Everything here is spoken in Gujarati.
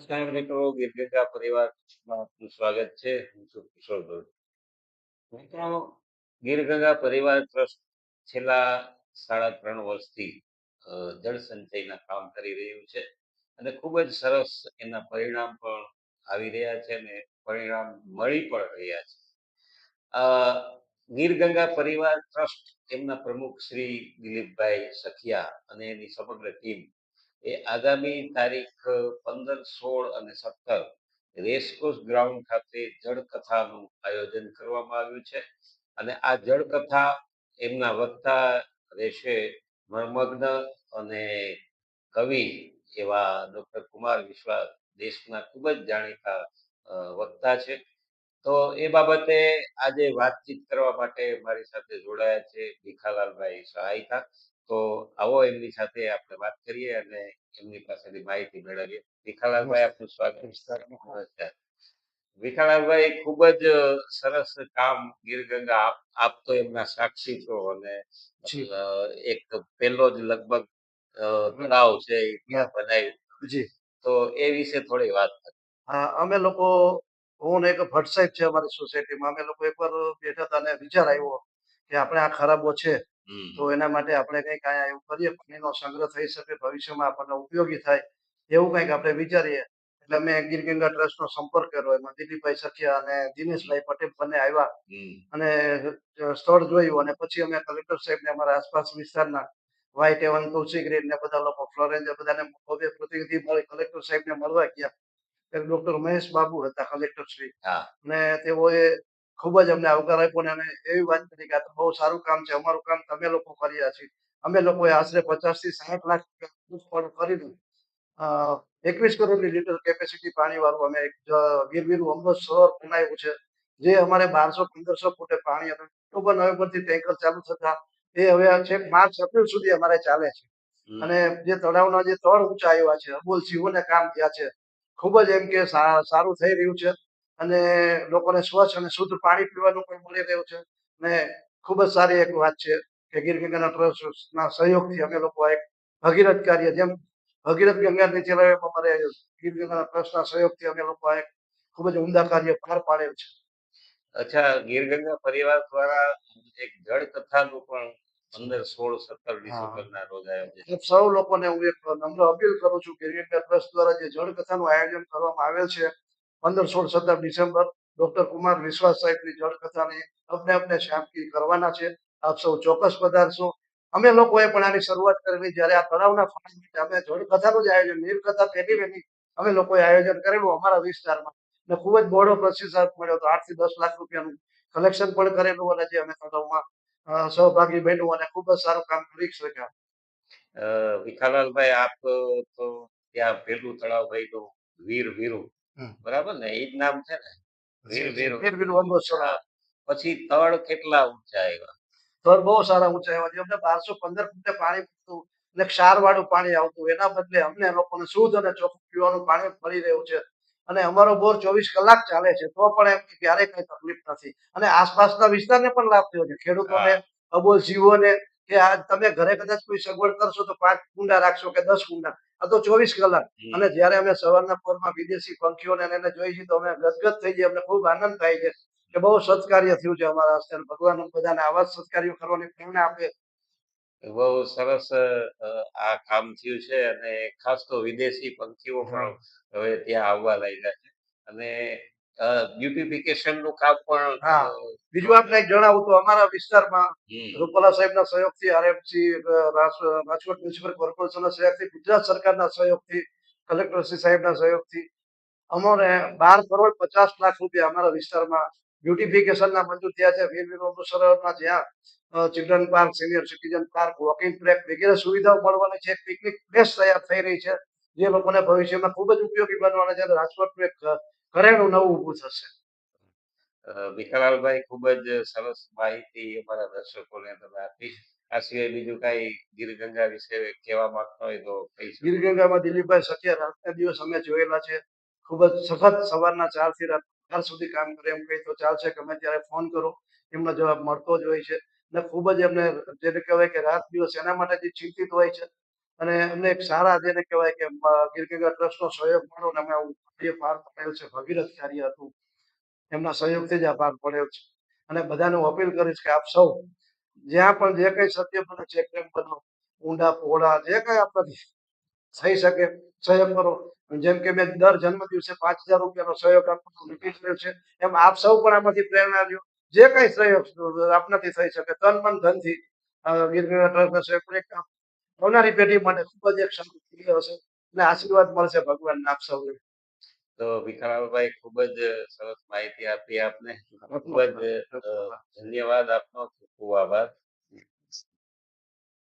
નમસ્કાર મિત્રો ગીરગંગા પરિવાર સ્વાગત છે. હું છું કિશોર મિત્રો ગીરગંગા પરિવાર ટ્રસ્ટ છેલ્લા સાડા ત્રણ વર્ષથી જળ સંચયના કામ કરી રહ્યું છે અને ખૂબ જ સરસ એના પરિણામ પણ આવી રહ્યા છે અને પરિણામ મળી પણ રહ્યા છે. ગીરગંગા પરિવાર ટ્રસ્ટ એમના પ્રમુખ શ્રી દિલીપભાઈ સખિયા અને એની સમગ્ર ટીમ એ આગામી તારીખ પંદર, સોળ અને સત્તર રેસકોર્સ ગ્રાઉન્ડ ખાતે જળકથાનું આયોજન કરવામાં આવ્યું છે. અને આ જળકથા એમના વક્તા રહેશે મર્મગ્ન અને કવિ એવા ડોક્ટર કુમાર વિશ્વાસ દેશના ખૂબ જ જાણીતા વક્તા છે. તો એ બાબતે આજે વાતચીત કરવા માટે મારી સાથે જોડાયા છે ભીખાલાલભાઈ સહાયતા. તો આવો એમની સાથે આપણે વાત કરીએ અને એમની પાસેથી માહિતી મેળવીએ. વિખાલાલભાઈ આપનું સ્વાગત નમસ્કાર વિખાલાલભાઈ ખૂબ જ સરસ કામ ગીરગંગા આપ આપ તો એમના સાક્ષી છો અને એક પહેલો જ લગભગ તળાવ છે ત્યાં બનાવ્યું. જી. તો એ વિશે થોડી વાત કરી. હા અમે લોકો હું એક ભટ્ટ સાહેબ છે અમારી સોસાયટીમાં અમે લોકો એકવાર બેઠા હતા અને વિચાર આવ્યો કે આપણે આ ખરાબો છે. તો એના માટે આપણે કંઈક આ એવું કરીએ પાણીનો સંગ્રહ થઈ શકે ભવિષ્યમાં આપણને ઉપયોગી થાય એવું કંઈક આપણે વિચારીએ. એટલે અમે ગીરગંગા ટ્રસ્ટનો સંપર્ક કર્યો એમાં દિલીપભાઈ સખિયા અને દિનેશભાઈ પટેલ બંને આવ્યા અને સ્થળ જોયું અને પછી અમે કલેક્ટર સાહેબને અમારા આસપાસ વિસ્તારના વ્હાઈટ એવન તુલસી ગ્રીન ને બધા લોકો ફ્લોરેન્જ બધાને ભવ્ય પ્રતિનિધિ મળી કલેક્ટર સાહેબને મળવા ગયા. ત્યારે ડોક્ટર મહેશ બાબુ હતા કલેક્ટર શ્રી. અને તેઓએ ખૂબ જ અમને આવકાર આપ્યો અને અમે એવી વાત કરી કે આ તો બહુ સારું કામ છે અમારું કામ તમે લોકો કર્યા છીએ અમે લોકોએ આશરે પચાસથી સાઠ લાખ કરીને એકવીસ કરોડની લીટર કેપેસિટી પાણી વાળું અમે વીરવીરું અમૃત સરોવર બનાવ્યું છે જે અમારે બારસો પંદરસો ફૂટે પાણી હતું. ઓક્ટોબર નવેમ્બરથી ટેન્કર ચાલુ થતા એ હવે છેક માર્ચ એપ્રિલ સુધી અમારે ચાલે છે. અને જે તળાવના જે તળ ઊંચા આવ્યા છે અબોલ સિંહોને કામ થયા છે ખૂબ જ એમ કે સારું થઈ રહ્યું છે. અને લોકોને સ્વચ્છ અને શુદ્ધ પાણી પીવાનું પણ મળી રહ્યું છે. ને ખૂબ જ સારી એક વાત છે કે ગીર ગંગાના ટ્રસ્ટના સહયોગથી અમે લોકો એક ભગીરથ કાર્ય જેમ ભગીરથ ગંગા નીચે અમારે ગીર ગંગાના ટ્રસ્ટના સહયોગથી અમે લોકો એક ખૂબ જ ઉમદા કાર્ય પાર પાડેલ છે. અચ્છા ગીરગંગા પરિવાર દ્વારા એક જળ કથાનું પણ પંદર સોળ સત્તર ડિસેમ્બરના રોજ આયોજન સૌ લોકોને હું એક નમ્ર અપીલ કરું છું કે ગીર ટ્રસ્ટ દ્વારા જે જળ કથાનું આયોજન કરવામાં આવેલ છે પંદર સોળ સત્તર ડિસેમ્બર ડોક્ટર કુમાર વિશ્વાસ સાહેબની જળકથાની અપને અપને શાંતિ કરવાના છે. આપ સૌ ચોક્કસ પધારશો. અમે લોકોએ પણ આની શરૂઆત કરેલી જ્યારે આ તળાવના માટે અમે જળકથાનું જ આયોજન નીર કથા પહેલી વહેલી અમે લોકોએ આયોજન કરેલું અમારા વિસ્તારમાં. ને ખૂબ જ બહોળો પ્રતિસાદ મળ્યો હતો. આઠથી દસ લાખ રૂપિયાનું કલેક્શન પણ કરેલું અને જે અમે તળાવમાં સહભાગી બન્યું અને ખૂબ જ સારું કામ કરી શક્યા. વિખાલાલભાઈ, આપ તો ત્યાં પેલું તળાવ ભાઈ વીર, વીરુ. બરાબર ને? એ જ નામ છે ને. વીર વીરુ વીર વીર અમૃત પછી તળ કેટલા ઊંચા આવ્યા? તળ બહુ સારા ઊંચા આવ્યા. અમને બારસો પંદર ફૂટે પાણી પૂરતું અને ક્ષાર વાળું પાણી આવતું. એના બદલે અમને લોકોને શુદ્ધ અને ચોખ્ખું પીવાનું પાણી મળી રહ્યું છે. અને અમારો બોર ચોવીસ કલાક ચાલે છે. તો પણ એમ ક્યારેય કઈ તકલીફ નથી. અને આસપાસના વિસ્તારને પણ લાભ થયો છે. ખેડૂતોને અબોલ જીવોને કે આ તમે ઘરે કદાચ કોઈ સગવડ કરશો તો પાંચ કુંડા રાખશો કે દસ કુંડા. આ તો ચોવીસ કલાક. અને જયારે અમે સવારના પોરમાં વિદેશી પંખીઓને એને જોઈ છીએ તો અમે ગદગદ થઈ જઈએ અમને ખૂબ આનંદ થાય છે કે બહુ સત્કાર્ય થયું છે અમારા હસ્તે ભગવાન બધાને આવા સત્કાર્યો કરવાની પ્રેરણા આપે. બહુ સરસ આ કામ થયું છે અને ખાસ તો વિદેશી પંખીઓ પણ હવે ત્યાં આવવા લાગ્યા છે. અને બ્યુટિફિકેશનનું કામ પણ હા. બીજું આપને જણાવું તો અમારા વિસ્તારમાં. રૂપાલા સાહેબના સહયોગથી આરએફસી રાજકોટ મ્યુનિસિપલ કોર્પોરેશનના સહયોગથી ગુજરાત સરકારના સહયોગથી કલેક્ટરશ્રી સાહેબના સહયોગથી અમારે બાર કરોડ પચાસ લાખ રૂપિયા અમારા વિસ્તારમાં બ્યુટિફિકેશનના મંજૂર થયા છે વીર વીર અમૃતસરમાં જ્યાં children park senior citizen park walking track વગેરે સુવિધાઓ મળવાની છે પિકનિક પ્લેસ તૈયાર થઈ રહી છે જે લોકોને ભવિષ્યમાં ખૂબ જ ઉપયોગી બનવાના છે રાજકોટનું એક ઘરેણું નવું ઊભું થશે. અ, ખૂબ જ સરસ માહિતી અમારા દર્શકોને તમે આપી. આ સિવાય બીજું કઈ ગીરગંગા વિશે કહેવા માંગતા હોય તો કહી શકો. ગીર ગંગામાં દિલીપભાઈ સત્ય રાતના દિવસ અમે જોયેલા છે. ખૂબ જ સખત સવારના ચારથી રાત બાર સુધી કામ કરે એમ કહી તો ચાલશે ગમે ત્યારે ફોન કરો. એમનો જવાબ મળતો જ હોય છે. ને ખૂબ જ એમને જેને કહેવાય કે રાત દિવસ એના માટે જે ચિંતિત હોય છે અને અમને એક સારા જેને કહેવાય કે અ, ગીર ગંગા ટ્રસ્ટનો સહયોગ મળ્યો અને અમે કાર્ય પાર પડેલ છે ભગીરથ કાર્ય હતું. એમના સહયોગથી જ આ પાર પડેલ છે. અને બધાને હું અપીલ કરીશ કે આપ સૌ જ્યાં પણ જે કંઈ સત્ય બને છે પ્રેમ બનો. ઊંડા પહોળા જે કંઈ આપણાથી થઈ શકે સહયોગ કરો. જેમ કે મેં દર જન્મ દિવસે પાંચ હજાર રૂપિયાનો સહયોગ આપવાનો નક્કી કર્યો છે. એમ આપ સૌ પણ આમાંથી પ્રેરણા લ્યો. જે કંઈ સહયોગ આપનાથી થઈ શકે તન મન ધનથી અ, ટ્રસ્ટના સહયોગ આવનારી પેઢી માટે ખૂબ જ એક સારું હશે અને આશીર્વાદ મળશે ભગવાન આપ સૌને. તો ભીખાભાઈ ખૂબ જ સરસ માહિતી આપી આપને. ખૂબ જ. ધન્યવાદ આપનો. ખૂબ ખૂબ આભાર.